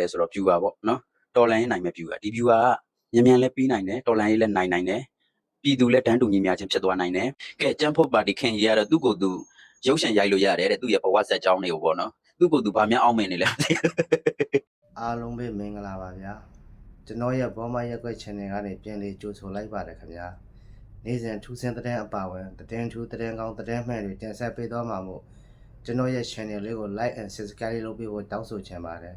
လဲဆိုတော့ viewer ပေါ့နော်တော်လိုင်းနိုင်မဲ့ viewer ဒီ viewer ကမြန်မြန်လဲပြီးနိုင်တယ်တော်လိုင်းလည်းနိုင်နိုင်တယ်ပြည်သူလည်းတန်းတူညီမျှချင်းဖြစ်သွားနိုင်တယ်ကဲကျန်းဖို့ပါတီခင်ရရတော့သူ့ကိုယ်သူရုပ်ရှင်ရိုက်လို့ရတယ်တဲ့သူ့ရဲ့ဘဝဆက်ကြောင်းတွေကိုပေါ့နော်သူ့ကိုယ်သူဗာများအောင်မင်နေလဲမသိဘူးအားလုံးပဲမင်္ဂလာပါဗျာကျွန်တော်ရဲ့ဘောမရက်ွက် channel ကနေပြန်လေးကြိုဆိုလိုက်ပါတယ်ခင်ဗျာနေ့စဉ်ထူးဆန်းတဲ့အပါဝင်တဲ့ထူးတဲ့ကောင်းတဲ့မှန်တွေတင်ဆက်ပေးသွားမှာမို့ကျွန်တော်ရဲ့ channel လေးကို like and subscribe လုပ်ပေးဖို့တောင်းဆိုချင်ပါတယ်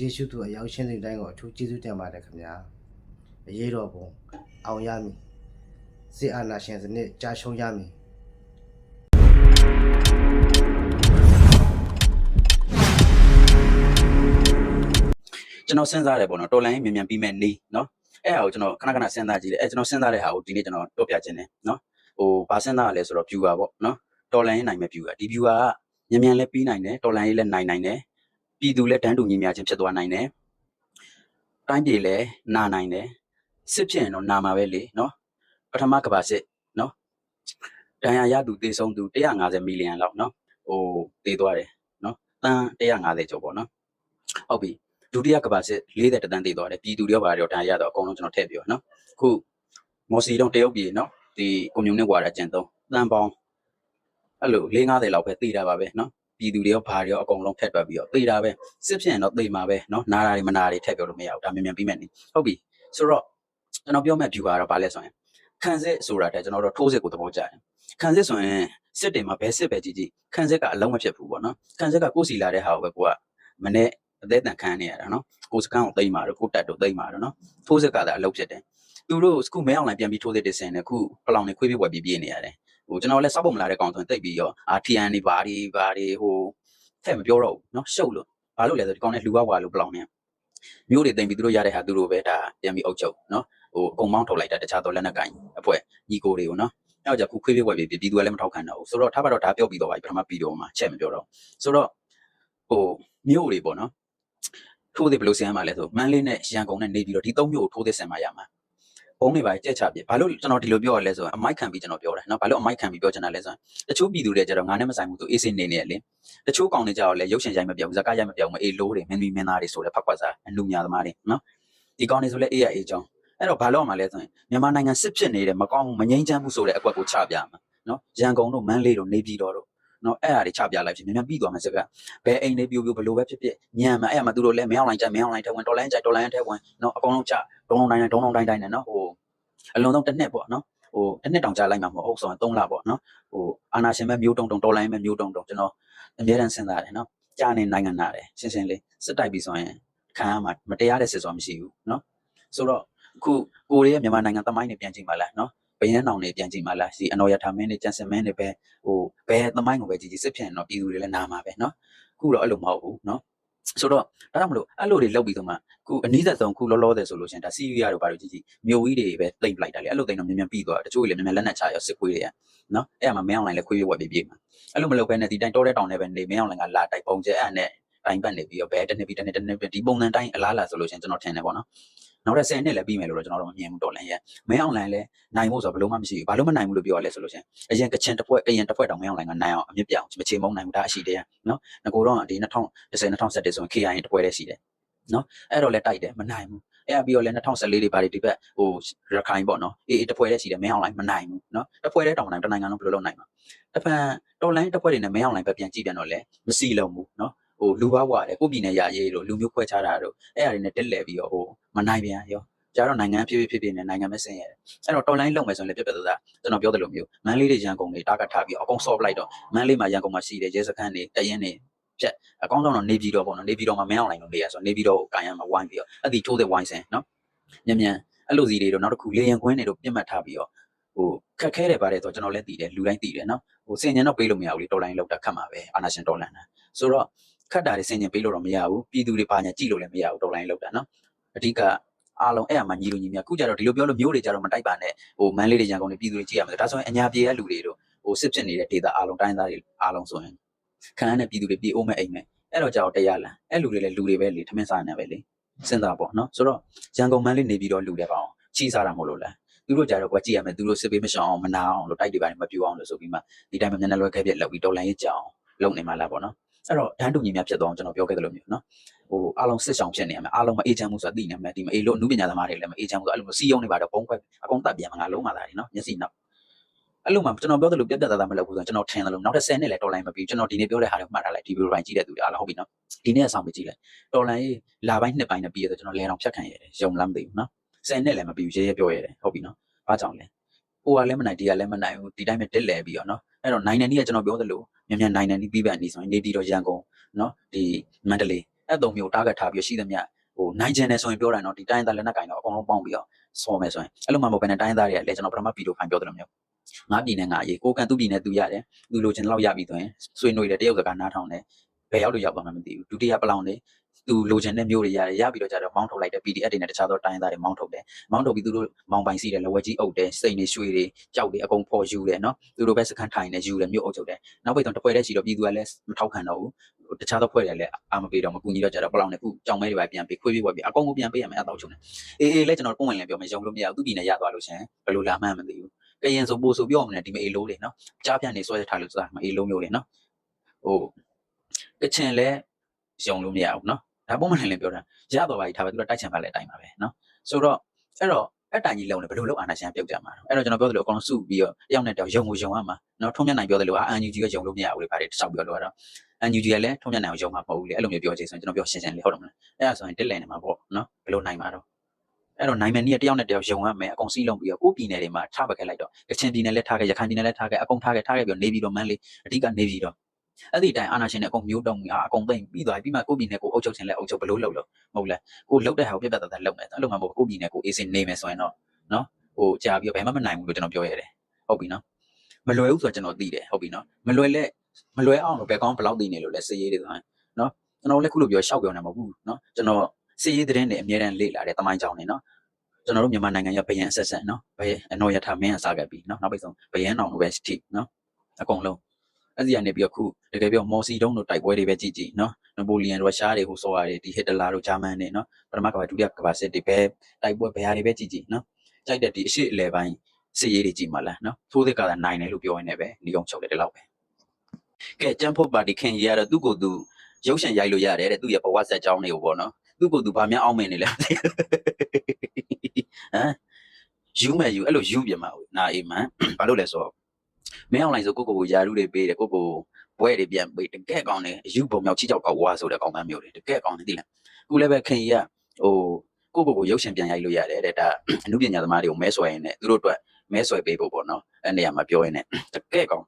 ကျေးဇူးတူအရောက်ရှင်းတဲ့တိုင်းကိုအထူးကျေးဇူးတင်ပါတယ်ခင်ဗျာအရေးတော်ပုံအောင်ရမည်စစ်အာဏာရှင်စနစ်ကြာရှုံးရမည်ကျွန်တော်စဉ်းစားတယ်ပေါ့နော်တော်လိုင်းမြန်မြန်ပြီးမဲ့နေနော်အဲ့ဟာကိုကျွန်တော်ခဏခဏစဉ်းစားကြည့်တယ်အဲ့ကျွန်တော်စဉ်းစားတဲ့ဟာကိုဒီနေ့ကျွန်တော်တော့ပြခြင်းတယ်နော်ဟိုဘာစဉ်းစားရလဲဆိုတော့ viewer ပေါ့နော်တော်လိုင်းနိုင်မဲ့ viewer ဒီ viewer ကမြန်မြန်လဲပြီးနိုင်တယ်တော်လိုင်းလည်းနိုင်နိုင်တယ် ပြည်သူလည်းတန်းတူညီမျှချင်းဖြစ်သွားနိုင်တယ်တိုင်းပြည်လည်းနာနိုင်တယ်စစ်ဖြစ်ရင်တော့နာမှာပဲလေနော်ပထမကဘာစစ်နော်တန်ရာရသူတေဆုံးသူ150မီလီယံလောက်နော်ဟိုတေသွားတယ်နော်တန်း150ကျော်ပေါ့နော်ဟုတ်ပြီဒုတိယကမ္ဘာစစ်40တန်းတည်သွားတယ်ပြည်သူတွေရောပါတော့တန်ရတော့အကုန်လုံးကျွန်တော်ထည့်ပြောနော်ခုမော်စီတုံးတရုတ်ပြည်နော်ဒီကွန်မြူနစ်ဝါဒအကျဉ်သုံးတန်ပေါင်းအဲ့လို450လောက်ပဲတည်တာပါပဲနော် ပြည်သူတွေရောဘာတွေရောအကုန်လုံးထက်တွက်ပြီးတော့တည်တာပဲစစ်ဖြစ်ရင်တော့တည်မှာပဲနော်နာတာတွေမနာတွေထည့်ပြောလို့မရဘူးဒါမြန်မြန်ပြီးမယ်နေဟုတ်ပြီဆိုတော့ကျွန်တော်ပြောမဲ့ view ကတော့ဘာလဲဆိုရင်ခံစစ်ဆိုတာတဲ့ကျွန်တော်တို့ထိုးစစ်ကိုသဘောကျတယ်ခံစစ်ဆိုရင်စစ်တင်မှာဘယ်စစ်ပဲကြည့်ကြည့်ခံစစ်ကအလုံးမဖြစ်ဘူးပေါ့နော်ခံစစ်ကကိုယ်စီလာတဲ့ဟာကိုပဲကိုကမနေ့အသက်တန်ခံနေရတာနော်ကိုစကန်ကိုတိမ့်ပါတော့ကိုတက်တို့တိမ့်ပါတော့နော်ထိုးစစ်ကသာအလုပ်ဖြစ်တယ်သူတို့စကူမဲအောင်လိုက်ပြန်ပြီးထိုးစစ်တင်စင်တယ်ခုပလောင်နေခွေးပြဝက်ပြီးပြေးနေရတယ် ဟိုကျွန်တော်လည်းစောက်ပုံမလာတဲ့ကောင်ဆိုရင်တိတ်ပြီးရောအာထီအန်နေဘာဒီဘာဒီဟိုထက်မပြောတော့ဘူးနော်ရှုပ်လို့ဘာလို့လဲဆိုဒီကောင်နဲ့လူဝဝါလို့ပလောင်နေမျိုးတွေတိမ်ပြီးသူတို့ရတဲ့ဟာသူတို့ပဲဒါပြန်ပြီးအုပ်ချုပ်နော်ဟိုအုံမောင်းထုတ်လိုက်တာတခြားသောလက်နက်ကင်အဖွဲ့ညီကိုတွေကိုနော်အဲ့တော့じゃခုခွေးပြဝက်ပြီးပြည်သူကလည်းမထောက်ခံတော့ဘူးဆိုတော့ထားပါတော့ဒါပြောပြီးတော့ပါပထမပြီးတော့မှချက်မပြောတော့ဆိုတော့ဟိုမျိုးတွေပေါ့နော်ထိုးသည်ဘယ်လိုဆင်ရမှာလဲဆိုမန်းလေးနဲ့ရန်ကုန်နဲ့နေပြီးတော့ဒီသုံးမျိုးကိုထိုးသည်ဆင်မှာရမှာ ဘုံတွေပါကြက်ချပြဘာလို့ကျွန်တော်ဒီလိုပြောရလဲဆိုရင်အမိုက်ခံပြီးကျွန်တော်ပြောတယ်နော်ဘာလို့အမိုက်ခံပြီးပြောချင်တာလဲဆိုရင်တချို့ပြည်သူတွေကြတော့ငါနဲ့မဆိုင်ဘူးသူအေးစင်းနေနေရလေတချို့ကောင်တွေကြတော့လေရုပ်ရှင်ရိုက်မပြောဘူးဇာကရိုက်မပြောဘူးမအေးလို့တွေမင်းမီမင်းသားတွေဆိုလဲဖက်ခွက်စားအလူညာသမားတွေနော်ဒီကောင်တွေဆိုလဲအေးရအေးချောင်းအဲ့တော့ဘာလို့မှလဲဆိုရင်မြန်မာနိုင်ငံစစ်ဖြစ်နေတယ်မကောင်းဘူးမငြိမ်းချမ်းဘူးဆိုတဲ့အကွက်ကိုချပြမှာနော်ရန်ကုန်တို့မန်းလေးတို့နေပြည်တော်တို့ နော်အဲ့အရာတွေချပြလိုက်ဖြစ်မြန်မြန်ပြီးသွားမယ်စကဘယ်အိမ်လေးပြိုပြိုဘလို့ပဲဖြစ်ဖြစ်ညံမှာအဲ့မှာသူတို့လည်းမင်းအောင်လိုင်းကြမင်းအောင်လိုင်းထဲဝင်တော်လိုင်းကြတော်လိုင်းထဲဝင်နော်အကုန်လုံးချဒုံလုံးတိုင်းတိုင်းဒုံလုံးတိုင်းတိုင်းနဲ့နော်ဟိုအလုံးစုံတစ်နှစ်ပေါ့နော်ဟိုတစ်နှစ်တောင်ကြာလိုက်မှာမဟုတ်ဟုတ်ဆိုရင်3လပေါ့နော်ဟိုအာနာရှင်မဲ့မျိုးတုံတုံတော်လိုင်းမဲ့မျိုးတုံတုံကျွန်တော်အများတန်းစဉ်းစားတယ်နော်ကြာနေနိုင်ငံနာတယ်ရှင်းရှင်းလေးစစ်တိုက်ပြီးဆိုရင်ခံရမှာမတရားတဲ့စစ်စောမရှိဘူးနော်ဆိုတော့အခုကိုရီးယားမြန်မာနိုင်ငံသမိုင်းနေပြန်ကြည့်ပါလားနော် ဘယန်းနောင်နေပြန်ကြည့်ပါလားဒီအနော်ရထာမင်းနေကျန်စင်မင်းနေပဲဟိုဘယ်သမိုင်းကိုပဲကြည့်ကြည့်စစ်ဖြစ်ရင်တော့ပြည်သူတွေလည်းနာမှာပဲနော်အခုတော့အဲ့လိုမဟုတ်ဘူးနော်ဆိုတော့ဒါကြောင့်မလို့အဲ့လိုတွေလောက်ပြီးတော့မှခုအနည်းဆက်ဆုံးခုလောလောဆယ်ဆိုလို့ရှိရင်ဒါစီးရီးယားတို့ဘာလို့ကြည့်ကြည့်မျိုးကြီးတွေပဲတိတ်ပလိုက်တာလေအဲ့လိုတိတ်တော့မြန်မြန်ပြီးသွားတချို့တွေလည်းမြန်မြန်လက်နက်ချရောစစ်ခွေးတွေကနော်အဲ့အမှမင်းအောင်လိုင်းလည်းခွေးရွက်ဝက်ပြီးပြေးမှာအဲ့လိုမလုပ်ဘဲနဲ့ဒီတိုင်းတောတဲ့တောင်နဲ့ပဲနေမင်းအောင်လိုင်းကလာတိုက်ပုံကျဲအဲ့နဲ့ တိုင်းပတ်နေပြီးတော့ဘဲတစ်နှစ်ပြီးတစ်နှစ်တစ်နှစ်ပြီးဒီပုံစံတိုင်းအလားလာဆိုလို့ရှိရင်ကျွန်တော်ထင်တယ်ပေါ့နော်နောက်တဲ့10နှစ်လည်းပြီးမယ်လို့တော့ကျွန်တော်တို့မမြင်ဘူးတော်လည်းရဲ့မင်းအောင်လိုင်းလည်းနိုင်ဖို့ဆိုတော့ဘယ်လို့မှမရှိဘူးဘာလို့မနိုင်ဘူးလို့ပြောရလဲဆိုလို့ရှိရင်အရင်ကချင်တစ်ဖွဲ့ကရင်တစ်ဖွဲ့တောင်မင်းအောင်လိုင်းကနိုင်အောင်အမြင့်ပြောင်မချေမုံနိုင်ဘူးဒါအရှိတရားနော်ငကိုတော့ဒီ2010 2011ဆိုရင် KIA တစ်ဖွဲ့တည်းရှိတယ်နော်အဲ့တော့လည်းတိုက်တယ်မနိုင်ဘူးအဲ့ပြီးတော့လည်း2014တွေပါဒီဘက်ဟိုရခိုင်ပေါ့နော်အေးအေးတစ်ဖွဲ့တည်းရှိတယ်မင်းအောင်လိုင်းမနိုင်ဘူးနော်တစ်ဖွဲ့တည်းတောင်နိုင်တနိုင်ငံလုံးဘယ်လိုလုပ်နိုင်မှာတစ်ဖက်တော်လိုင်းတစ်ဖွဲ့တွေနဲ့မင်းအောင်လိုင်းပဲပြန်ကြည့်ပြန်တော့လေမစီလုံးဘူးနော် ဟိုလူဘာဝတယ်ကိုပြည်နယ်ရာရေးတို့လူမျိုးခွဲခြားတာတို့အဲ့အရာတွေနဲ့တက်လဲပြီးတော့ဟိုမနိုင်ပြန်ရောကြတော့နိုင်ငံဖြစ်ဖြစ်ဖြစ်ဖြစ်နဲ့နိုင်ငံမစင်ရတယ်အဲ့တော့တော်လိုင်းလုံမယ်ဆိုရင်လည်းပြပြသားသားကျွန်တော်ပြောတယ်လို့မျိုးမန်းလေးတွေရန်ကုန်တွေတာကတ်ထားပြီးအကုန်ဆော့ပလိုက်တော့မန်းလေးမှာရန်ကုန်မှာရှိတဲ့ရဲစခန်းတွေတရင်တွေဖြတ်အကောင်းဆုံးတော့နေပြည်တော်ပေါ့နော်နေပြည်တော်မှာမင်းအောင်လိုင်းလို့နေရဆိုနေပြည်တော်ကိုကန်ရမှာဝိုင်းပြီးတော့အဲ့ဒီထိုးတဲ့ဝိုင်းစင်နော်မြန်မြန်အဲ့လိုစီတွေတော့နောက်တစ်ခုလေရင်ကွင်းတွေတော့ပြတ်မှတ်ထားပြီးတော့ဟိုခက်ခဲတယ်ပါတယ်ဆိုတော့ကျွန်တော်လည်းသိတယ်လူတိုင်းသိတယ်နော်ဟိုစင်ញံတော့ပေးလို့မရဘူးလေတော်လိုင်းလောက်တာခတ်မှာပဲအာနာရှင်တော်လန်တာဆိုတော့ ခတ်တာတွေစင်ញံပေးလို့တော့မရဘူးပြည်သူတွေပါညာကြည့်လို့လည်းမရဘူးတော်လိုင်းလောက်တာနော်အဓိကအားလုံးအဲ့အမှညီလူညီမြခုကြတော့ဒီလိုပြောလို့မျိုးတွေကြတော့မတိုက်ပါနဲ့ဟိုမန်းလေးတွေရန်ကုန်တွေပြည်သူတွေကြည့်ရမယ်ဒါဆိုရင်အညာပြေတဲ့လူတွေတို့ဟိုစစ်ဖြစ်နေတဲ့ဒေတာအားလုံးတိုင်းသားတွေအားလုံးဆိုရင်ခံရတဲ့ပြည်သူတွေပြေအိုးမဲ့အိမ်မဲ့အဲ့တော့ကြောက်တရားလန်အဲ့လူတွေလည်းလူတွေပဲလေထမင်းစားနေပဲလေစဉ်းစားပေါ့နော်ဆိုတော့ရန်ကုန်မန်းလေးနေပြီးတော့လူတွေပါအောင်ချီးစားတာမဟုတ်လို့လားသူတို့ကြတော့ကွာကြည့်ရမယ်သူတို့စစ်ပေးမရှောင်အောင်မနာအောင်လို့တိုက်တွေပိုင်းမပြူအောင်လို့ဆိုပြီးမှဒီတိုင်းမှာမျက်နှာလွှဲခဲ့ပြက်လောက်ပြီးတော်လန်ရေးကြအောင်လုပ်နေမှလားပေါ့နော် အဲ့တော့ဒန်းတူညီများဖြစ်သွားအောင်ကျွန်တော်ပြောခဲ့တယ်လို့မျိုးနော်ဟိုအားလုံးစစ်ဆောင်ဖြစ်နေရမယ်အားလုံးမအေးချမ်းမှုဆိုတာသိနေမယ်ဒီမအေးလို့အမှုပညာသမားတွေလည်းမအေးချမ်းဘူးဆိုအဲ့လိုမျိုးစီယုံနေပါတော့ပုံခွဲအကုန်တက်ပြန်မှာငါလုံးပါလာတယ်နော်မျက်စိနောက်အဲ့လိုမှကျွန်တော်ပြောသလိုပြတ်ပြတ်သားသားမလုပ်ဘူးဆိုတော့ကျွန်တော်ထင်တယ်လို့နောက်တစ်10နှစ်လည်းတော်လိုင်းမပြီးကျွန်တော်ဒီနေ့ပြောတဲ့ဟာတွေမှတ်ထားလိုက်ဒီဗီဒီယိုပိုင်းကြည့်တဲ့သူတွေအားလုံးဟုတ်ပြီနော်ဒီနေ့အဆောင်မကြည့်လိုက်တော်လိုင်းလာပိုင်းနှစ်ပိုင်းနဲ့ပြီးရတော့ကျွန်တော်လဲတော်ဖြတ်ခံရတယ်ရုံလမ်းမသိဘူးနော်10နှစ်လည်းမပြီးရဲရဲပြောရတယ်ဟုတ်ပြီနော်ဘာကြောင့်လဲဟိုကလည်းမနိုင်ဒီကလည်းမနိုင်ဘူးဒီတိုင်းပဲတက်လဲပြီးတော့နော်အဲ့တော့နိုင်နေနည်းကကျွန်တော်ပြောသလို မြန်မြန်နိုင်နေနည်းပြီးပန်နေဆိုရင်နေပြီးတော့ရန်ကုန်နော်ဒီမန္တလေးအဲ့သုံးမျိုး target ထားပြီးရှိသမျှဟိုနိုင်ချင်တယ်ဆိုရင်ပြောတာနော်ဒီတိုင်းသားလက်နက်ကင်တော့အကုန်လုံးပေါင်းပြီးတော့ဆော်မယ်ဆိုရင်အဲ့လိုမှမဟုတ်ဘဲနဲ့တိုင်းသားတွေကလည်းကျွန်တော်ပထမဗီဒီယိုဖိုင်ပြောသလိုမျိုးငါပြည်နယ်ငါရေးကိုကန်သူ့ပြည်နယ်သူရတယ်သူလိုချင်တော့ရပြီဆိုရင်ဆွေးနွေးတယ်တရုတ်စကားနားထောင်တယ်ဘယ်ရောက်လို့ရောက်သွားမှမသိဘူးဒုတိယပလောင်တယ် သူလိုချင်တဲ့မျိုးတွေရတယ်ရပြီးတော့ကြတော့မောင်းထုတ်လိုက်တယ် PDF တွေနဲ့တခြားသောတိုင်းသားတွေမောင်းထုတ်တယ်မောင်းထုတ်ပြီးသူတို့မောင်းပိုင်စီတယ်လဝက်ကြီးအုပ်တယ်စိတ်နေရွှေတွေကြောက်တွေအကုန်ဖော်ယူတယ်နော်သူတို့ပဲစခန်းထိုင်နေယူတယ်မြို့အုပ်ချုပ်တယ်နောက်ပိတ်တော့တပွဲတည်းရှိတော့ပြည်သူကလည်းမထောက်ခံတော့ဘူးတခြားသောဖွဲ့တွေလည်းအာမပေးတော့မကူညီတော့ကြတော့ပလောင်နဲ့ခုကြောင်မဲတွေပဲပြန်ပေးခွေးပေးပွဲပေးအကုန်ကိုပြန်ပေးရမယ်အတော့ချုံတယ်အေးအေးလည်းကျွန်တော်ပုံဝင်လည်းပြောမယ်ရုံလို့မရဘူးသူပြည်နယ်ရသွားလို့ရှင်ဘယ်လိုလာမှန်းမသိဘူးကရင်ဆိုပို့ဆိုပြောမနေဒီမအေးလို့လေနော်ကြားပြန်နေဆွဲထားလို့ဆိုတာမအေးလို့မျိုးလေနော်ဟိုကချင်လည်းရုံလို့မရဘူးနော် ဒါပုံမှန်လည်းပြောတာရတော့ပါပြီထားပဲသူတို့တိုက်ချင်ပါလေတိုင်းပါပဲနော်ဆိုတော့အဲ့တော့အဲ့တိုင်ကြီးလုံးလည်းဘယ်လိုလုပ်အာနာရှင်ပြုတ်ကြမှာတော့အဲ့တော့ကျွန်တော်ပြောသလိုအကောင်စုပြီးတော့တယောက်နဲ့တယောက်ယုံကိုယုံရမှာနော်ထုံးမြတ်နိုင်ပြောသလိုအာအန်ယူဂျီကယုံလို့မရဘူးလေပါတယ်တောက်ပြောလို့ကတော့အန်ယူဂျီကလည်းထုံးမြတ်နိုင်အောင်ယုံမှာမဟုတ်ဘူးလေအဲ့လိုမျိုးပြောချင်ဆိုရင်ကျွန်တော်ပြောရှင်းရှင်းလေးဟုတ်တယ်မလားအဲ့ဒါဆိုရင်တက်လည်နေမှာပေါ့နော်ဘယ်လိုနိုင်မှာတော့အဲ့တော့နိုင်မယ်နည်းတယောက်နဲ့တယောက်ယုံရမယ်အကုန်စီးလုံးပြီးတော့ကိုပြည်နယ်တွေမှာထားပခဲ့လိုက်တော့ကချင်ပြည်နယ်လည်းထားခဲ့ရခိုင်ပြည်နယ်လည်းထားခဲ့အကုန်ထားခဲ့ထားခဲ့ပြီးတော့နေပြီးတော့မန်းလေးအဓိကနေပြီးတော့ အဲ့ဒီတိုင်အာနာရှင်နဲ့အကုန်မျိုးတုံးပြီးအကုန်သိမ့်ပြီးသွားပြီးမှကိုပြည်နယ်ကိုအုပ်ချုပ်ခြင်းလဲအုပ်ချုပ်ဘလို့လုပ်လို့မဟုတ်လဲကိုလုတ်တဲ့ဟာကိုပြတ်ပြတ်သားသားလုပ်မယ်အဲ့လိုမှမဟုတ်ကိုပြည်နယ်ကိုအေးစင်နေမယ်ဆိုရင်တော့နော်ဟိုကြာပြီးတော့ဘယ်မှမနိုင်ဘူးလို့ကျွန်တော်ပြောရတယ်ဟုတ်ပြီနော်မလွယ်ဘူးဆိုတော့ကျွန်တော်သိတယ်ဟုတ်ပြီနော်မလွယ်လက်မလွယ်အောင်လို့ဘယ်ကောင်းဘယ်လောက်သိနေလို့လဲစည်ရေးတွေဆိုရင်နော်ကျွန်တော်လည်းခုလိုပြောရှောက်ပြောနေမှာမဟုတ်ဘူးနော်ကျွန်တော်စည်ရေးတဲ့နဲ့အများတန်းလေ့လာတဲ့တမိုင်းကြောင်းနေနော်ကျွန်တော်တို့မြန်မာနိုင်ငံရဘယံအဆက်ဆက်နော်ဘယအနော်ရထားမင်းအစားခဲ့ပြီနော်နောက်ပိတ်ဆုံးဘယံအောင်လိုပဲစတိနော်အကုန်လုံး အဲ့ဒီကနေပြီးတော့ခုတကယ်ပြောမော်စီတုံးတို့တိုက်ပွဲတွေပဲကြည့်ကြည့်နော်နပိုလီယန်ရုရှားတွေဟိုဆော်ရတယ်ဒီဟစ်တလာတို့ဂျာမန်တွေနော်ပထမကမ္ဘာဒုတိယကမ္ဘာစစ်တွေပဲတိုက်ပွဲဘယ်ဟာတွေပဲကြည့်ကြည့်နော်ကြိုက်တဲ့ဒီအရှိအလဲပိုင်းစစ်ရေးတွေကြည့်မှလားနော်သိုးသစ်ကသာနိုင်တယ်လို့ပြောရင်းနဲ့ပဲဒီကောင်ချုပ်တယ်ဒီလောက်ပဲကဲကျန်းဖို့ပါတီခင်ကြီးကတော့သူ့ကိုယ်သူရုပ်ရှင်ရိုက်လို့ရတယ်တဲ့သူ့ရဲ့ဘဝဆက်ကြောင်းတွေကိုပေါ့နော်သူ့ကိုယ်သူဗာများအောင်မင်းနေလဲဟမ်ယူမယ်ယူအဲ့လိုယူပြမှာနာအေးမန်ဘာလို့လဲဆိုတော့ မင်းအောင်လိုင်းဆိုကိုကိုကိုယာရုတွေပေးတယ်ကိုကိုဘွဲတွေပြန်ပေးတကက်ကောင်းတယ်အယူပုံမြောက်ချိကြောက်ကောက်ဝါဆိုတဲ့ကောင်းမှန်းမျိုးတွေတကက်ကောင်းတယ်သိလားခုလည်းပဲခင်ကြီးကဟိုကိုကိုကိုရုပ်ရှင်ပြန်ရိုက်လို့ရတယ်တဲ့ဒါအမှုပညာသမားတွေကိုမဲဆွဲရင်းနဲ့သူတို့အတွက်မဲဆွဲပေးဖို့ပေါ့နော်အဲ့နေရာမှာပြောရင်းနဲ့တကက်ကောင်း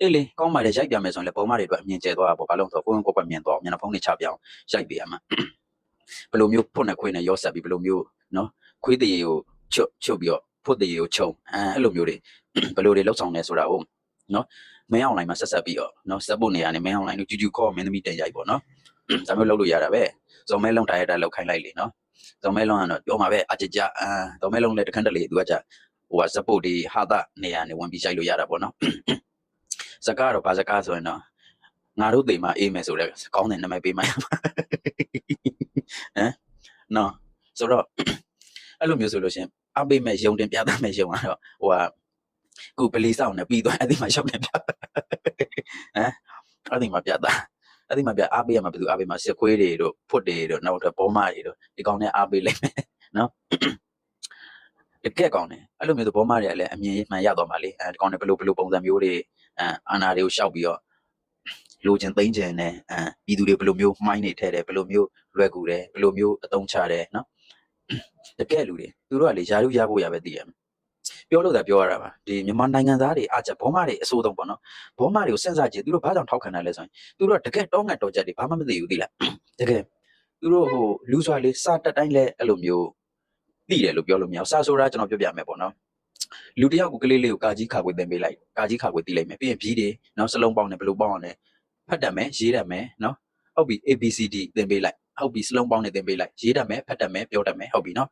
အေးလေကောင်းပါလေရိုက်ပြမယ်ဆိုရင်လည်းပုံမတွေအတွက်အမြင်ကျဲသွားတာပေါ့ဘာလို့လဲဆိုတော့ကိုယ်ကိုယ်ကွက်မြင်သွားမျက်နှာဖုံးတွေချပြောင်းရိုက်ပေးရမှာဘယ်လိုမျိုးဖွတ်နေခွေးနဲ့ရောဆက်ပြီးဘယ်လိုမျိုးနော်ခွေးတရေကိုချုပ်ချုပ်ပြီးတော့ ဖွတ်တရေကိုခြုံအဲအဲ့လိုမျိုးတွေဘယ်လိုတွေလောက်ဆောင်လဲဆိုတာဟုတ်နော်မင်းအောင်လိုင်းမှာဆက်ဆက်ပြီးတော့နော်စက်ဖို့နေရာနဲ့မင်းအောင်လိုင်းတို့ဂျူဂျူခေါ်မင်းသမီးတက်ရိုက်ပေါ့နော်ဒါမျိုးလုပ်လို့ရတာပဲဇော်မဲလုံးတိုင်းရတာလောက်ခိုင်းလိုက်လေနော်ဇော်မဲလုံးကတော့ပြောမှာပဲအကြကြအာဇော်မဲလုံးလည်းတခန့်တလေသူကကြဟိုကစက်ဖို့ဒီဟာတာနေရာနဲ့ဝင်ပြီးရိုက်လို့ရတာပေါ့နော်စကားတော့ဘာစကားဆိုရင်တော့ငါတို့သိမှာအေးမယ်ဆိုတော့ကောင်းတဲ့နာမည်ပေးမှရမှာဟမ်နော်ဆိုတော့ အဲ့လိုမျိုးဆိုလို့ရှင်အပေးမဲ့ယုံတင်ပြသမဲ့ယုံကတော့ဟိုကခုပလီဆောင်နေပြီးသွားအဲ့ဒီမှာရှောက်နေပြဟမ်အဲ့ဒီမှာပြတာအဲ့ဒီမှာပြအားပေးရမှာဘယ်သူအားပေးမှာစစ်ခွေးတွေတို့ဖွတ်တွေတို့နောက်တော့ဘောမတွေတို့ဒီကောင်နဲ့အားပေးလိုက်မယ်နော်တကက်ကောင်နဲ့အဲ့လိုမျိုးသဘောမတွေကလည်းအမြင်မှန်ရသွားမှာလေအဲဒီကောင်နဲ့ဘယ်လိုဘယ်လိုပုံစံမျိုးတွေအာအာနာတွေကိုရှောက်ပြီးတော့လိုချင်သိမ့်ချင်တယ်အဲပြည်သူတွေဘယ်လိုမျိုးမှိုင်းနေထဲတယ်ဘယ်လိုမျိုးလွယ်ကူတယ်ဘယ်လိုမျိုးအသုံးချတယ်နော် တကယ်လူတွေသူတို့ကလေယာရုရဖို့ရပဲတည်ရမယ်ပြောလို့သာပြောရတာပါဒီမြန်မာနိုင်ငံသားတွေအားချက်ဘောမတွေအစိုးဆုံးပေါ့နော်ဘောမတွေကိုစဉ်းစားကြည့်သူတို့ဘာကြောင့်ထောက်ခံတယ်လဲဆိုရင်သူတို့ကတကယ်တောင်းငတ်တော်ချက်တွေဘာမှမသိဘူးသိလားတကယ်သူတို့ဟိုလူစွာလေးစတက်တိုင်းလဲအဲ့လိုမျိုးသိတယ်လို့ပြောလို့မရဘူးစာဆိုတာကျွန်တော်ပြောပြမယ်ပေါ့နော်လူတယောက်ကိုကလေးလေးကိုကာကြီးခါခွေသင်ပေးလိုက်ကာကြီးခါခွေတီးလိုက်မယ်ပြီးရင်ဘီးတွေနော်စလုံးပေါင်းတယ်ဘယ်လိုပေါင်းအောင်လဲဖတ်တတ်မယ်ရေးတတ်မယ်နော်ဟုတ်ပြီ ABCD သင်ပေးလိုက် ဟုတ်ပြီစလုံးပေါင်းနေသင်ပေးလိုက်ရေးတတ်မယ်ဖတ်တတ်မယ်ပြောတတ်မယ်ဟုတ်ပြီနော်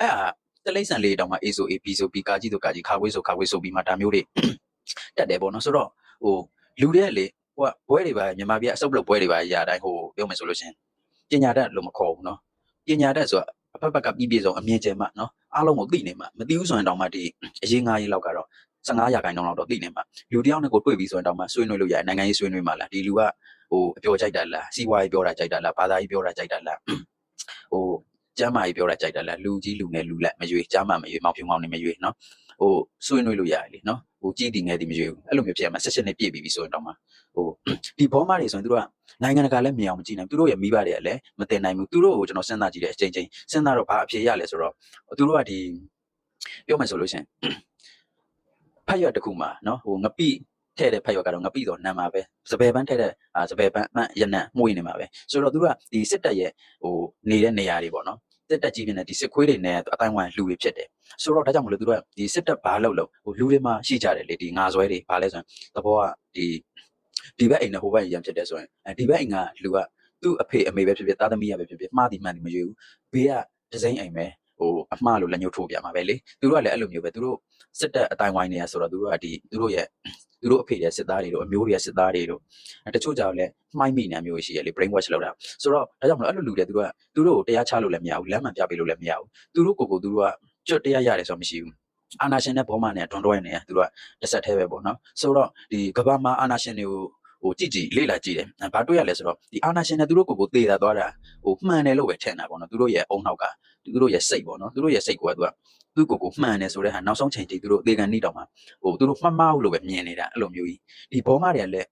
အဲ့ဟာတလိမ့်ဆန်လေးတောင်မှ A ဆို A B ဆို B ကာကြီးဆိုကာကြီးခါခွေးဆိုခါခွေးဆိုပြီးမှဒါမျိုးတွေတက်တယ်ပေါ့နော်ဆိုတော့ဟိုလူတွေကလေဟိုကဘွဲတွေပါမြန်မာပြည်အစုပ်လုပ်ဘွဲတွေပါရာတိုင်းဟိုပြောမယ်ဆိုလို့ရှင်ပညာတတ်လို့မခေါ်ဘူးနော်ပညာတတ်ဆိုတာအဖက်ဖက်ကပြီးပြေဆုံးအမြင်ကျဲမှနော်အားလုံးကိုသိနေမှမသိဘူးဆိုရင်တောင်မှဒီအရေးငါးရေးလောက်ကတော့15ရာခိုင်နှုန်းလောက်တော့သိနေမှလူတယောက်နဲ့ကိုတွေ့ပြီးဆိုရင်တောင်မှဆွေးနွေးလို့ရတယ်နိုင်ငံရေးဆွေးနွေးမှလားဒီလူက ဟိုအပြောကြိုက်တာလားစီးပွားရေးပြောတာကြိုက်တာလားဘာသာရေးပြောတာကြိုက်တာလားဟိုကျမ်းမာရေးပြောတာကြိုက်တာလားလူကြီးလူငယ်လူလက်မရွေးကျမ်းမာမရွေးမောင်ဖြူမောင်နေမရွေးနော်ဟိုဆွေးနွေးလို့ရတယ်လေနော်ဟိုကြည်တည်ငယ်တည်မရွေးဘူးအဲ့လိုမျိုးဖြစ်ရမှာဆက်ဆက်နဲ့ပြည့်ပြီးပြီဆိုရင်တော့မှဟိုဒီဘောမတွေဆိုရင်သူတို့ကနိုင်ငံတကာလည်းမြင်အောင်မကြည့်နိုင်ဘူးသူတို့ရဲ့မိဘတွေကလည်းမတင်နိုင်ဘူးသူတို့ကိုကျွန်တော်စဉ်းစားကြည့်တဲ့အချိန်ချင်းစဉ်းစားတော့ဘာအဖြေရလဲဆိုတော့သူတို့ကဒီပြောမှဆိုလို့ရှိရင်ဖတ်ရတစ်ခုမှာနော်ဟိုငပိ ထဲ့တဲ့ဖတ်ရကတော့ငပိတော့နံမှာပဲစပယ်ပန်းထဲ့တဲ့အာစပယ်ပန်းအမှန်ရနံမှုဝင်နေမှာပဲဆိုတော့သူတို့ကဒီစစ်တပ်ရဲ့ဟိုနေတဲ့နေရာတွေပေါ့နော်စစ်တပ်ကြီးပြနေတဲ့ဒီစစ်ခွေးတွေနဲ့အတိုင်းဝိုင်းလူတွေဖြစ်တယ်ဆိုတော့ဒါကြောင့်မလို့သူတို့ကဒီစစ်တပ်ဘာလုပ်လို့ဟိုလူတွေမှာရှိကြတယ်လေဒီငါဇွဲတွေဘာလဲဆိုရင်သဘောကဒီဒီဘက်အိမ်နဲ့ဟိုဘက်အိမ်ရံဖြစ်တယ်ဆိုရင်အဲဒီဘက်အိမ်ကလူကသူ့အဖေအမေပဲဖြစ်ဖြစ်သားသမီးရပဲဖြစ်ဖြစ်မှားဒီမှန်ဒီမရွေးဘူးဘေးကဒဇိမ့်အိမ်ပဲ ဟိုအမှားလို့လက်ညှိုးထိုးပြမှာပဲလေသူတို့ကလည်းအဲ့လိုမျိုးပဲသူတို့စစ်တပ်အတိုင်းဝိုင်းနေရဆိုတော့သူတို့ကဒီသူတို့ရဲ့သူတို့အဖေရဲ့စစ်သားတွေတို့အမျိုးတွေရဲ့စစ်သားတွေတို့တချို့ကြောင့်လည်းမှိုင်းမိနေမျိုးရှိရလေ brain wash လုပ်တာဆိုတော့ဒါကြောင့်မလို့အဲ့လိုလူတွေသူတို့ကသူတို့ကိုတရားချလို့လည်းမရဘူးလမ်းမှန်ပြပေးလို့လည်းမရဘူးသူတို့ကိုယ်ကိုသူတို့ကကျွတ်တရားရတယ်ဆိုတော့မရှိဘူးအာနာရှင်နဲ့ဘောမနဲ့တွန်တွဲနေရသူတို့ကတစ်ဆက်သေးပဲပေါ့နော်ဆိုတော့ဒီကဘာမှာအာနာရှင်တွေကို ဟိုကြည့်ကြည့်လေ့လာကြည့်တယ်။ဘာတွေ့ရလဲဆိုတော့ဒီအာနာရှင်နဲ့သူတို့ကိုယ်ကိုသေတာသွားတာဟိုမှန်တယ်လို့ပဲထင်တာပေါ့နော်။သူတို့ရဲ့အုံနောက်ကသူတို့ရဲ့စိတ်ပေါ့နော်။သူတို့ရဲ့စိတ်ကသူကသူ့ကိုယ်ကိုမှန်တယ်ဆိုတဲ့ဟာနောက်ဆုံးချိန်ထိသူတို့သေကန်နေတောင်မှဟိုသူတို့မှတ်မှားလို့ပဲမြင်နေတာအဲ့လိုမျိုးကြီးဒီဘောမတွေကလည်း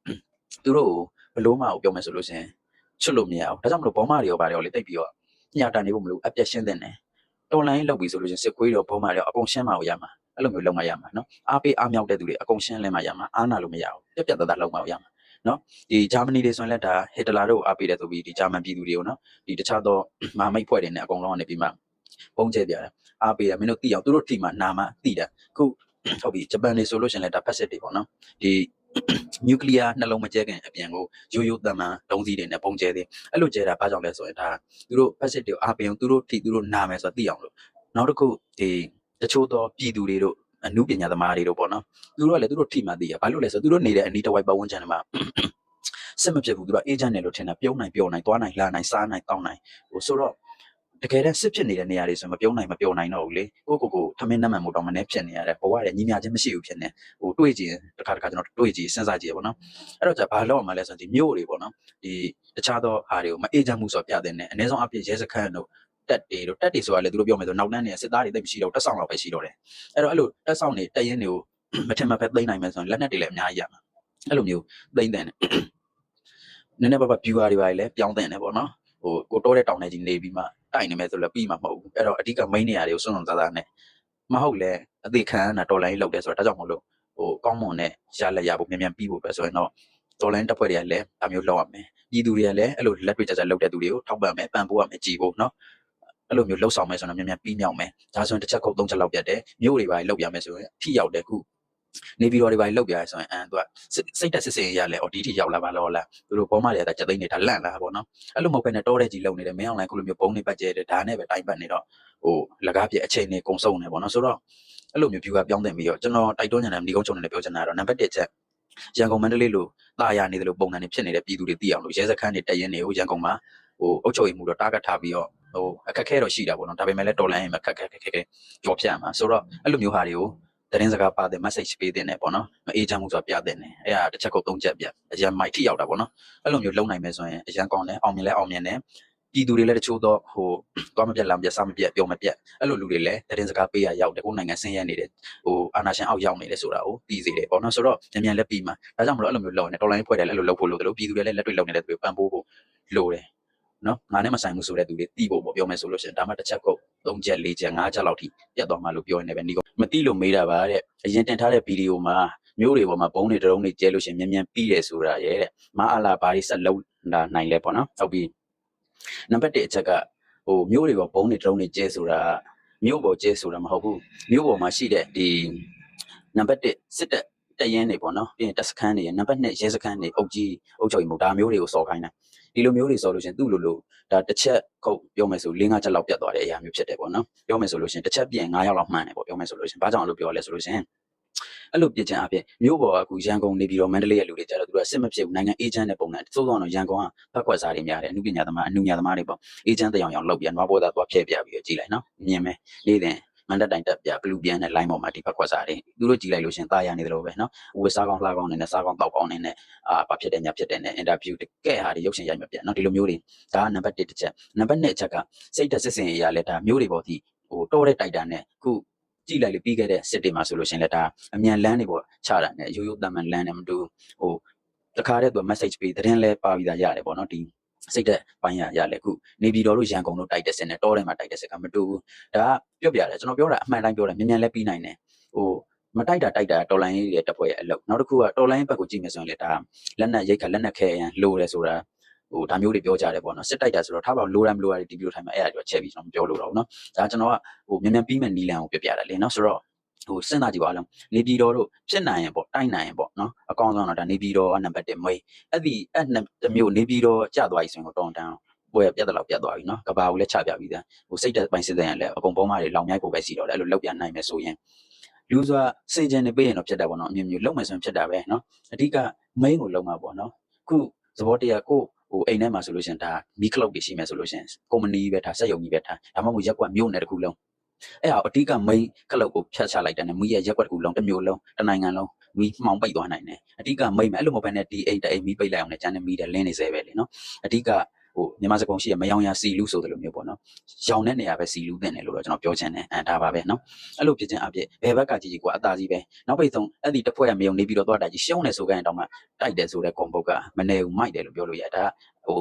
သူတို့ကိုဘလို့မှကိုပြောမယ်ဆိုလို့ရှိရင်ချွတ်လို့မရဘူး။ဒါကြောင့်မလို့ဘောမတွေရောဗါတွေရောလေတိတ်ပြီးတော့ညတာနေဖို့မလို့အပြက်ရှင်းတဲ့နေတော်လိုင်းလောက်ပြီဆိုလို့ရှိရင်စစ်ခွေးတွေရောဘောမတွေရောအကုန်ရှင်းမှာကိုရမှာအဲ့လိုမျိုးလုံမရမှာနော်အားပေးအားမြောက်တဲ့သူတွေအကုန်ရှင်းလဲမှာရမှာအားနာလို့မရဘူးပြက်ပြက်သားသားလုံမှာကိုရမှာ နော်ဒီဂျာမနီတွေဆိုရင်လည်းဒါဟစ်တလာတို့အားပေးတယ်ဆိုပြီးဒီဂျာမန်ပြည်သူတွေကိုနော်ဒီတခြားသောမဟာမိတ်ဖွဲ့တွေနဲ့အကုန်လုံးကနေပြီးမှပုံကျဲပြတယ်အားပေးတယ်မင်းတို့သိအောင်သူတို့ထိမှနာမှသိတယ်ခုဟုတ်ပြီဂျပန်တွေဆိုလို့ရှိရင်လည်းဒါဖက်စစ်တွေပေါ့နော်ဒီနျူကလ িয়ার နှလုံးမကျဲခင်အပြင်ကိုရိုးရိုးတမ်းမှန်ဒုံးစီတွေနဲ့ပုံကျဲသေးအဲ့လိုကျဲတာဘာကြောင့်လဲဆိုရင်ဒါသူတို့ဖက်စစ်တွေကိုအားပေးအောင်သူတို့ထိသူတို့နာမယ်ဆိုတော့သိအောင်လို့နောက်တစ်ခုဒီတချို့သောပြည်သူတွေတို့ အမှုပညာသမားတွေတို့ပေါ့နော်သူတို့ကလည်းသူတို့ထိမှသိရဘာလို့လဲဆိုတော့သူတို့နေတဲ့အနီးတစ်ဝိုက်ပတ်ဝန်းကျင်တွေမှာစစ်မဖြစ်ဘူးသူကအေဂျင့်တယ်လို့ထင်တာပြုံးနိုင်ပြုံးနိုင်သွားနိုင်လာနိုင်စားနိုင်တောင်းနိုင်ဟိုဆိုတော့တကယ်တမ်းစစ်ဖြစ်နေတဲ့နေရာတွေဆိုမပြုံးနိုင်မပြုံးနိုင်တော့ဘူးလေကိုကိုကိုထမင်းနှမှန်မို့တော့မနေဖြစ်နေရတယ်ဘဝရဲ့ညီမြချင်းမရှိဘူးဖြစ်နေဟိုတွေးကြည့်တခါတခါကျွန်တော်တွေးကြည့်စဉ်းစားကြည့်ရပေါ့နော်အဲ့တော့じゃဘာလို့အောင်မလဲဆိုတော့ဒီမြို့တွေပေါ့နော်ဒီတခြားသောဟာတွေကိုမအေဂျင့်မှုဆိုပြတဲ့နဲ့အနည်းဆုံးအပြည့်ရဲစခန်းတို့ တက်တွေတို့တက်တွေဆိုတာလေသူတို့ပြောမယ်ဆိုနောက်တန်းနေစစ်သားတွေတိတ်မရှိတော့တက်ဆောင်တော့ပဲရှိတော့တယ်အဲ့တော့အဲ့လိုတက်ဆောင်နေတက်ရင်တွေကိုမထင်မှတ်ပဲသိမ့်နိုင်မယ်ဆိုရင်လက်နက်တွေလည်းအများကြီးရမှာအဲ့လိုမျိုးသိမ့်တဲ့နဲ့နည်းနည်းပါးပါ viewer တွေပါလေပြောင်းတဲ့နေပေါ့နော်ဟိုကိုတိုးတဲ့တောင်ထဲကြီးနေပြီးမှတိုက်နေမယ်ဆိုလည်းပြီးမှာမဟုတ်ဘူးအဲ့တော့အဓိက main နေရာတွေကိုစွန့်စွန့်စားစားနဲ့မဟုတ်လဲအသေးခံတာတော်လိုင်းလောက်တယ်ဆိုတော့ဒါကြောင့်မလို့ဟိုကောင်းမွန်တဲ့ရလက်ရဖို့မြန်မြန်ပြီးဖို့ပဲဆိုရင်တော့တော်လိုင်းတပ်ဖွဲ့တွေကလည်းဒါမျိုးလောက်ရမယ်ပြည်သူတွေကလည်းအဲ့လိုလက်တွေ့ကြကြလောက်တဲ့သူတွေကိုထောက်ပံ့မယ်ပံ့ပိုးရမယ်ကြည်ဖို့နော် အဲ့လိုမျိုးလှုပ်ဆောင်မယ်ဆိုတော့မြန်မြန်ပြီးမြောက်မယ်ဒါဆိုရင်တစ်ချက်ကုတ်သုံးချက်လောက်ပြတ်တယ်မြို့တွေပါလောက်ပြမယ်ဆိုရင်ထိရောက်တယ်ခုနေပြည်တော်တွေပါလောက်ပြရဆိုရင်အန်သူကစိတ်တက်စစ်စင်ရလဲအော်ဒီထိရောက်လာပါလောလားသူတို့ဘောမတွေကကြက်သိန်းနေတာလန့်လာပေါ့နော်အဲ့လိုမဟုတ်ဘဲနဲ့တောတဲ့ကြီးလုံနေတယ်မင်းအောင်လိုင်းခုလိုမျိုးဘုံနေပတ်ကျဲတယ်ဒါနဲ့ပဲတိုင်းပတ်နေတော့ဟိုလကားပြအချိန်နေကုံဆုံးနေပေါ့နော်ဆိုတော့အဲ့လိုမျိုး view ကပြောင်းတင်ပြီးတော့ကျွန်တော်တိုက်တွန်းညံတယ်ဒီကုန်းချုံနေပြောချင်တာကတော့နံပါတ်1ချက်ရန်ကုန်မန္တလေးလိုတာယာနေတယ်လို့ပုံစံနေဖြစ်နေတဲ့ပြည်သူတွေသိအောင်လို့ရဲစခန်းတွေတက်ရင်နေဟိုရန်ကုန်မှာဟိုအုတ်ချုပ်ရမှုတော့တားကတ်ထားပြီးတော့ ဟိုအခက်ခဲတော့ရှိတာပေါ့နော်ဒါပေမဲ့လည်းတော်လိုင်းရင်မခက်ခက်ခက်ခဲခဲကြော်ဖြတ်မှာဆိုတော့အဲ့လိုမျိုးဟာတွေကိုတရင်စကားပါတဲ့ message ပေးတဲ့ねပေါ့နော်မအေးချမ်းမှုဆိုတာပြတဲ့ねအဲ့ဒါတစ်ချက်ကုတ်သုံးချက်ပြအရင်မိုက်ထိရောက်တာပေါ့နော်အဲ့လိုမျိုးလုံနိုင်မယ်ဆိုရင်အရန်ကောင်းတယ်အောင်မြင်လဲအောင်မြင်တယ်ပြည်သူတွေလည်းတချို့တော့ဟိုသွားမပြတ်လာမပြတ်စားမပြတ်ပြောမပြတ်အဲ့လိုလူတွေလည်းတရင်စကားပေးရရောက်တယ်ကိုယ်နိုင်ငံဆင်းရဲနေတယ်ဟိုအာနာရှင်အောက်ရောက်နေတယ်ဆိုတာကိုသိစေတယ်ပေါ့နော်ဆိုတော့မြန်မြန်လက်ပြီးမှာဒါကြောင့်မလို့အဲ့လိုမျိုးလုံနေတော်လိုင်းဖွဲ့တယ်အဲ့လိုလုပ်ဖို့လိုတယ်လို့ပြည်သူတွေလည်းလက်တွေ့လုံနေတဲ့သူတွေပံ့ပိုးဖို့လိုတယ် နော်ငါနဲ့မဆိုင်ဘူးဆိုတဲ့သူတွေသိဖို့ပေါ့ပြောမယ်ဆိုလို့ရှိရင်ဒါမှတစ်ချက်ကုတ်၃ချက်၄ချက်၅ချက်လောက်ထိပြတ်သွားမှလို့ပြောနေတယ်ပဲဒီကမသိလို့မေးတာပါတဲ့အရင်တင်ထားတဲ့ဗီဒီယိုမှာမျိုးတွေပေါ်မှာဘုံတွေတရုံးတွေကျဲလို့ရှိရင်မြန်မြန်ပြီးတယ်ဆိုတာရဲ့တဲ့မအားလာဘာတွေဆက်လုံးလာနိုင်လဲပေါ့နော်ဟုတ်ပြီနံပါတ်1အချက်ကဟိုမျိုးတွေပေါ်ဘုံတွေတရုံးတွေကျဲဆိုတာမျိုးပေါ်ကျဲဆိုတာမဟုတ်ဘူးမျိုးပေါ်မှာရှိတဲ့ဒီနံပါတ်1စစ်တပ် တရင်တွေပေါ့နော်ပြီးရင်တပ်စခန်းတွေနံပါတ်2ရဲစခန်းတွေအုပ်ကြီးအုပ်ချုပ်ရေးမှုဒါမျိုးတွေကိုစော်ခိုင်းတာဒီလိုမျိုးတွေစော်လို့ရှင်သူ့လိုလိုဒါတစ်ချက်ခုတ်ပြောမယ်ဆို၄၅ချက်လောက်ပြတ်သွားတဲ့အရာမျိုးဖြစ်တယ်ပေါ့နော်ပြောမယ်ဆိုလို့ရှင်တစ်ချက်ပြင်9ရောက်လောက်မှန်တယ်ပေါ့ပြောမယ်ဆိုလို့ရှင်ဘာကြောင့်အဲ့လိုပြောလဲဆိုလို့ရှင်အဲ့လိုပြစ်ချင်အဖြစ်မြို့ပေါ်ကအခုရန်ကုန်နေပြီးတော့မန္တလေးရဲ့လူတွေကြတော့သူကစစ်မဖြစ်ဘူးနိုင်ငံအေဂျင့်တဲ့ပုံစံသို့သောတော့ရန်ကုန်ကဖက်ခွက်စားတွေများတယ်အမှုပညာသမားအမှုညာသမားတွေပေါ့အေဂျင့်တယောင်ယောင်လောက်ပြန်နွားပေါ်သားသွားဖျက်ပြပြီးတော့ကြည်လိုက်နော်မြင်မယ်နေ့တင် မန်တက်တိုင်တက်ပြဘလူးပြန်တဲ့ line ပေါ်မှာဒီဘက်ခွက်စားတယ်သူတို့ကြည့်လိုက်လို့ရှရင်တာရနေတယ်လို့ပဲเนาะဝေစားကောင်းလှကောင်းနေနဲ့စားကောင်းတောက်ကောင်းနေနဲ့အာဘာဖြစ်တယ်ညာဖြစ်တယ်နဲ့ interview တကယ်ဟာဒီရုပ်ရှင်ရိုက်မှာပြန်เนาะဒီလိုမျိုးတွေဒါကနံပါတ်1တစ်ချက်နံပါတ်2အချက်ကစိတ်တက်စစ်စင်အရာလဲဒါမျိုးတွေပေါ့ဒီဟိုတော့တဲ့တိုက်တာနဲ့ခုကြည့်လိုက်လေပြီးခဲ့တဲ့စစ်တွေမှာဆိုလို့ရှရင်လဲဒါအမြန်လန်းနေပေါ့ချတာနဲ့ရိုးရိုးတမ်းမှန်လန်းနေမတူဟိုတခါတည်းသူ message ပေးသတင်းလဲပါပြီးသားရတယ်ပေါ့เนาะဒီ စိတ်သက်ပိုင်းရရလဲခုနေပြည်တော်တို့ရန်ကုန်တို့တိုက်တဲ့စစ်နဲ့တောထဲမှာတိုက်တဲ့စစ်ကမတူဘူးဒါကပြောပြရတယ်ကျွန်တော်ပြောတာအမှန်တိုင်းပြောတာမြန်မြန်လဲပြီးနိုင်တယ်ဟိုမတိုက်တာတိုက်တာတော်လိုင်းရေးရဲ့တပ်ဖွဲ့ရဲ့အလုပ်နောက်တစ်ခုကတော်လိုင်းဘက်ကိုကြည့်မယ်ဆိုရင်လေဒါလက်နက်ရိတ်ခါလက်နက်ခဲရန်လိုတယ်ဆိုတာဟိုဒါမျိုးတွေပြောကြတယ်ပေါ့နော်စစ်တိုက်တာဆိုတော့ထားပါလိုရမလိုရဒီဗီဒီယိုထိုင်မှာအဲ့အရာတွေချက်ပြီးကျွန်တော်မပြောလို့တော့ဘူးနော်ဒါကျွန်တော်ကဟိုမြန်မြန်ပြီးမဲ့နီလန်ကိုပြပြတာလေနော်ဆိုတော့ ဟိုစဉ်းစားကြည့်ပါအောင်နေပြည်တော်တို့ဖြစ်နိုင်ရင်ပေါ့တိုက်နိုင်ရင်ပေါ့နော်အကောင်းဆုံးတော့ဒါနေပြည်တော်ကနံပါတ်1မွေးအဲ့ဒီအဲ့နှစ်တစ်မျိုးနေပြည်တော်ကျသွားပြီဆိုရင်တော့တောင်းတန်းပွဲပြတ်တော့ပြတ်သွားပြီနော်ကဘာကိုလည်းချပြပြီးသားဟိုစိတ်တက်ပိုင်းစစ်တဲ့ရန်လည်းအကုန်ပုံးမတွေလောင်မြိုက်ဖို့ပဲရှိတော့တယ်အဲ့လိုလောက်ပြန်နိုင်မယ်ဆိုရင်လူစွာစေချင်နေပေးရင်တော့ဖြစ်တာပေါ့နော်အမျိုးမျိုးလုံးမယ်ဆိုရင်ဖြစ်တာပဲနော်အဓိက main ကိုလုံးမှာပေါ့နော်ခုသဘောတရားကိုဟိုအိမ်ထဲမှာဆိုလို့ရှိရင်ဒါမီကလုတ်တွေရှိမယ်ဆိုလို့ရှိရင်ကုမ္ပဏီပဲထားစက်ရုံကြီးပဲထားဒါမှမဟုတ်ရက်ကွက်မြို့နယ်တစ်ခုလုံး အဲ့ဒါအဓိက main ကလုတ်ကိုဖျက်ချလိုက်တယ်နဲ့မီးရဲ့ရက်ကွက်တစ်ခုလုံးတစ်မျိုးလုံးတစ်နိုင်ငံလုံးမီးမှောင်ပိတ်သွားနိုင်တယ်အဓိက main ပဲအဲ့လိုမဟုတ်ဘဲနဲ့ဒီအိမ်တအိမ်မီးပိတ်လိုက်အောင်လည်းကျန်တဲ့မီးတွေလင်းနေစေပဲလေနော်အဓိကဟိုမြန်မာစကုံရှိရမယောင်ရစီလူဆိုတယ်လို့မျိုးပေါ့နော်ရောင်တဲ့နေရာပဲစီလူတင်တယ်လို့တော့ကျွန်တော်ပြောချင်တယ်အဲဒါပါပဲနော်အဲ့လိုဖြစ်ခြင်းအဖြစ်ဘယ်ဘက်ကကြည့်ကြည့်ကွာအသာကြီးပဲနောက်ပိတ်ဆုံးအဲ့ဒီတစ်ဖွဲ့ကမယုံနေပြီးတော့သွားတာကြီးရှုံးနေဆိုကြရင်တော့မှတိုက်တယ်ဆိုတဲ့ကွန်ပုတ်ကမနေဘူးမိုက်တယ်လို့ပြောလို့ရဒါဟို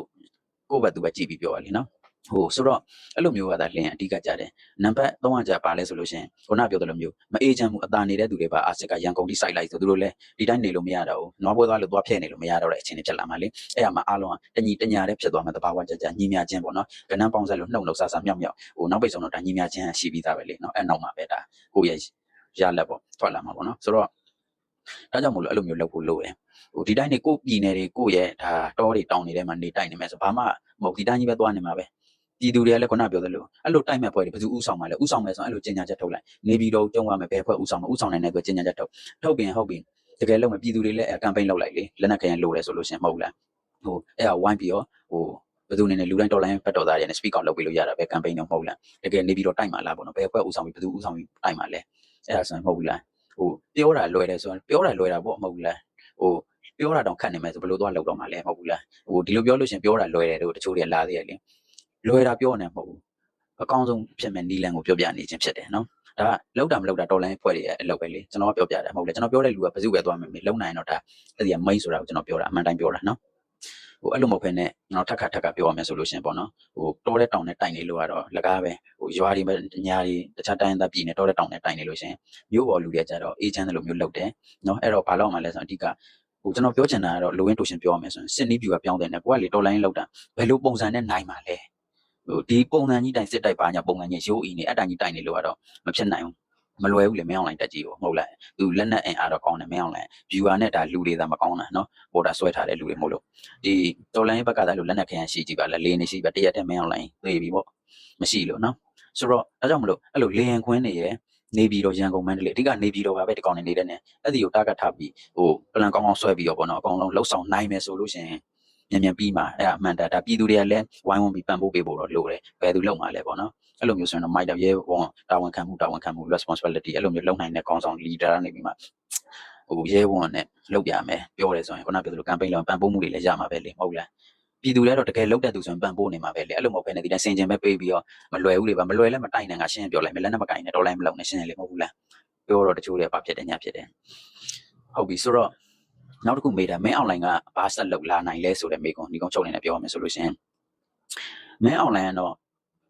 ကိုယ့်ဘက်သူပဲကြည့်ပြီးပြောရလေနော် ဟိုဆိုတော့အဲ့လိုမျိုးကသာလင်းအဓိကကြတယ်နံပါတ်3ကကြပါလဲဆိုလို့ရှင်ခုနပြောတဲ့လိုမျိုးမအေးချမ်းမှုအသာနေတဲ့သူတွေပါအာစစ်ကရန်ကုန်တိစိုက်လိုက်ဆိုသူတို့လည်းဒီတိုင်းနေလို့မရတော့ဘူးနွားပွဲသွားလို့သွားဖျက်နေလို့မရတော့တဲ့အခြေအနေဖြစ်လာမှလေအဲ့အမှာအားလုံးကတညီတညာတဲ့ဖြစ်သွားမှတဘာဝကြကြညီမြချင်းပေါ့နော်ကဏ္ဍပေါင်းဆက်လို့နှုတ်နှုတ်ဆဆမြောက်မြောက်ဟိုနောက်ပိတ်ဆုံးတော့ဒါညီမြချင်းရှိပြီးသားပဲလေနော်အဲ့နောက်မှာပဲဒါကိုယ့်ရဲ့ရလက်ပေါ့ထွက်လာမှာပေါ့နော်ဆိုတော့ဒါကြောင့်မို့လို့အဲ့လိုမျိုးလုပ်ဖို့လိုတယ်ဟိုဒီတိုင်းနေကိုယ့်ပြည်နယ်တွေကိုယ့်ရဲ့ဒါတောတွေတောင်တွေထဲမှာနေတိုက်နေမယ်ဆိုဘာမှမဟုတ်ဒီတိုင်းကြီးပဲသွားနေမှာပဲ ပြည်သူတွေကလည်းခုနပြောသလိုအဲ့လိုတိုက်မဲ့ဖွဲ့တွေဘယ်သူဥဆောင်မှာလဲဥဆောင်မယ်ဆိုရင်အဲ့လိုကျင်ညာချက်ထုတ်လိုက်နေပြီးတော့ကျုံရမယ်ဘယ်ဖွဲ့ဥဆောင်မှာဥဆောင်နိုင်တဲ့အတွက်ကျင်ညာချက်ထုတ်ထုတ်ပြင်ဟုတ်ပြီတကယ်လို့မပြည်သူတွေလည်းအဲကမ်ပိန်းလုပ်လိုက်လေလက်နက်ခဲရင်လိုတယ်ဆိုလို့ရှင်မဟုတ်လားဟိုအဲ့ဟာဝိုင်းပြီးတော့ဟိုဘယ်သူနေနဲ့လူတိုင်းတော်လိုင်းဖတ်တော်သားတွေနဲ့ speak out လုပ်ပြီးလို့ရတာပဲကမ်ပိန်းတော့မဟုတ်လားတကယ်နေပြီးတော့တိုက်မှာလားပေါ့နော်ဘယ်ဖွဲ့ဥဆောင်ပြီးဘယ်သူဥဆောင်ပြီးတိုက်မှာလဲအဲ့ဒါဆိုရင်မဟုတ်ဘူးလားဟိုပြောတာလွယ်တယ်ဆိုရင်ပြောတာလွယ်တာပေါ့မဟုတ်ဘူးလားဟိုပြောတာတောင်ခတ်နေမယ်ဆိုဘယ်လိုသွားလောက်တော့မှာလဲမဟုတ်ဘူးလားဟိုဒီလိုပြောလို့ရှင်ပြောတာလွယ်တယ်တို့တချို့တွေလာသေးတယ်လေ လွယ်တာပြောနေမဟုတ်ဘူးအကောင်းဆုံးဖြစ်မဲ့နီလန်ကိုပြောပြနေခြင်းဖြစ်တယ်နော်ဒါကလောက်တာမလောက်တာတော်လိုင်းဖွဲ့တွေရဲ့အလုပ်ပဲလေကျွန်တော်ကပြောပြတယ်မဟုတ်လေကျွန်တော်ပြောတဲ့လူကဘယ်သူပဲသွားမယ်မေလုံနိုင်ရင်တော့ဒါအဲ့ဒီက main ဆိုတာကိုကျွန်တော်ပြောတာအမှန်တိုင်းပြောတာနော်ဟိုအဲ့လိုမဟုတ်ဘဲနဲ့ကျွန်တော်ထက်ခါထက်ခါပြောရမယ်ဆိုလို့ရှင်ပေါ့နော်ဟိုတောတဲ့တောင်နဲ့တိုင်နေလို့ကတော့လကားပဲဟိုရွာတွေပဲညာတွေတခြားတိုင်းသားပြည်နေတောတဲ့တောင်နဲ့တိုင်နေလို့ရှင်မြို့ပေါ်လူတွေကြတော့အေးချမ်းတယ်လို့မျိုးလုပ်တယ်နော်အဲ့တော့ဘာလို့မှလဲဆိုတော့အဓိကဟိုကျွန်တော်ပြောချင်တာကတော့လိုရင်းတူရှင်ပြောရမယ်ဆိုရင်စစ်နီးပြူကပြောင်းတယ်နဲ့ကိုကလေတော်လိုင်းလောက်တာဘယ်လိုပုံစံနဲ့နိုင်မှာလဲ ဟိုဒီပုံစံကြီးတိုင်စစ်တိုက်ပါညာပုံစံကြီးရိုးအီနေအတိုင်ကြီးတိုင်နေလို့ကတော့မဖြစ်နိုင်ဘူးမလွယ်ဘူးလေမင်းအောင်လိုင်းတက်ကြီးကိုမဟုတ်လားသူလက်နက်အင်အားတော့ကောင်းတယ်မင်းအောင်လိုင်း viewer နဲ့ဒါလူတွေသာမကောင်းတာနော်ပေါ်တာဆွဲထားတဲ့လူတွေမဟုတ်လို့ဒီတော်လိုင်းဘက်ကသာလို့လက်နက်ခရန်ရှိကြည့်ပါလားလေးနေရှိပါတရက်တဲ့မင်းအောင်လိုင်းသိပြီပေါ့မရှိလို့နော်ဆိုတော့အဲကြောင့်မလို့အဲ့လိုလေရင်ခွင်းနေရဲ့နေပြည်တော်ရန်ကုန်မန္တလေးအဓိကနေပြည်တော်ပါပဲဒီကောင်နေနေတဲ့နေအဲ့ဒီကိုတာဂက်ထားပြီးဟိုပလန်ကောင်းကောင်းဆွဲပြီးတော့ပေါ့နော်အကောင်လုံးလှုပ်ဆောင်နိုင်မယ်ဆိုလို့ရှိရင် မြန်မြန်ပြီးမှာအဲ့ဒါအမှန်တရားဒါပြည်သူတွေကလည်းဝိုင်းဝန်းပြီးပံ့ပိုးပေးဖို့တော့လိုတယ်ဘယ်သူလုပ်မှာလဲပေါ့နော်အဲ့လိုမျိုးဆိုရင်တော့မိုက်တော့ရဲဝန်တာဝန်ခံမှုတာဝန်ခံမှု responsibility အဲ့လိုမျိုးလုပ်နိုင်တဲ့ကောင်းဆောင် leader ကနေပြီးမှဟိုရဲဝန်နဲ့လုပ်ပြမယ်ပြောတယ်ဆိုရင်ခုနပြောသလို campaign လောက်ပံ့ပိုးမှုတွေလည်းရမှာပဲလေမဟုတ်လားပြည်သူတွေကတော့တကယ်လုပ်တဲ့သူဆိုရင်ပံ့ပိုးနေမှာပဲလေအဲ့လိုမဟုတ်ဘဲနဲ့ဒီတိုင်းစင်ကျင်ပဲပေးပြီးတော့မလွယ်ဘူးလေပါမလွယ်လဲမတိုင်နဲ့ငါရှင်းပြောလိုက်မယ်လက်နဲ့မကင်နဲ့တော်လိုက်မလုပ်နဲ့ရှင်းရလေမဟုတ်ဘူးလားပြောတော့တချို့တွေကဘာဖြစ်တယ်ညာဖြစ်တယ်ဟုတ်ပြီဆိုတော့ နောက်တစ်ခုမေးတာမင်းအွန်လိုင်းကဘာဆက်လုပ်လာနိုင်လဲဆိုတဲ့မေးခွန်းဒီကောင်ချုပ်နေနဲ့ပြောရမယ်ဆိုလို့ရှရင်မင်းအွန်လိုင်းကတော့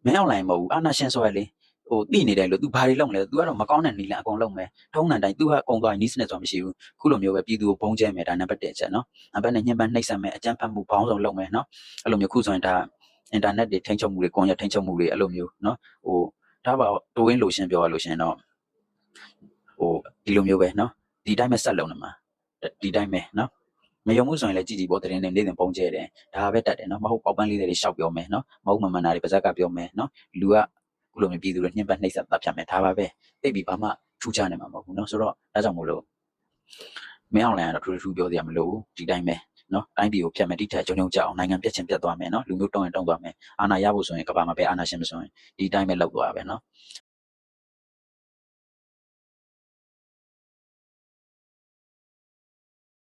မင်းအွန်လိုင်းမဟုတ်ဘူးအာနာရှင်ဆိုရလေဟိုတိနေတယ်လို့ तू ဘာတွေလုပ်မလဲ तू ကတော့မကောင်းတဲ့နီလန်အကုန်လုပ်မယ်ထုံးတဲ့တိုင်း तू ကအကုန်သွားနီးစနစ်ဆိုမရှိဘူးခုလိုမျိုးပဲပြည်သူကိုပုံကျဲမယ်ဒါနံပါတ်1အချက်နော်နံပါတ်2ညှဉ်းပန်းနှိပ်စက်မယ်အကြမ်းဖက်မှုပေါင်းစုံလုပ်မယ်နော်အဲ့လိုမျိုးခုဆိုရင်ဒါအင်တာနက်တွေထိန်းချုပ်မှုတွေကွန်ရက်ထိန်းချုပ်မှုတွေအဲ့လိုမျိုးနော်ဟိုဒါပါတိုးရင်းလိုရှင်းပြောရလို့ရှရင်တော့ဟိုဒီလိုမျိုးပဲနော်ဒီတိုင်းပဲဆက်လုပ်နေမှာ ဒီတိုင်းပဲနော်မယုံမှုဆိုရင်လည်းကြည်ကြည်ပေါ်တဲ့နေနေစဉ်ပုံကျဲတယ်ဒါပဲတတ်တယ်နော်မဟုတ်ပေါက်ပန်းလေးတွေရှောက်ပြောမယ်နော်မဟုတ်မမှန်တာတွေပါဇက်ကပြောမယ်နော်လူကခုလိုမျိုးပြည်သူတွေညှဉ်းပန်းနှိပ်စက်တပ်ဖြတ်မယ်ဒါပါပဲသိပြီဘာမှထူးခြားနေမှာမဟုတ်ဘူးနော်ဆိုတော့ဒါကြောင့်မို့လို့မင်းအောင်လိုင်းကတော့ထူးထူးပြောစရာမလိုဘူးဒီတိုင်းပဲနော်တိုင်းပြည်ကိုဖျက်မယ်တိထက်ကြုံကြုံကြအောင်နိုင်ငံပြက်ချင်ပြက်သွားမယ်နော်လူမျိုးတုံးရင်တုံးသွားမယ်အာဏာရဖို့ဆိုရင်ကဘာမှာပဲအာဏာရှင်မဆိုရင်ဒီတိုင်းပဲလောက်သွားပဲနော်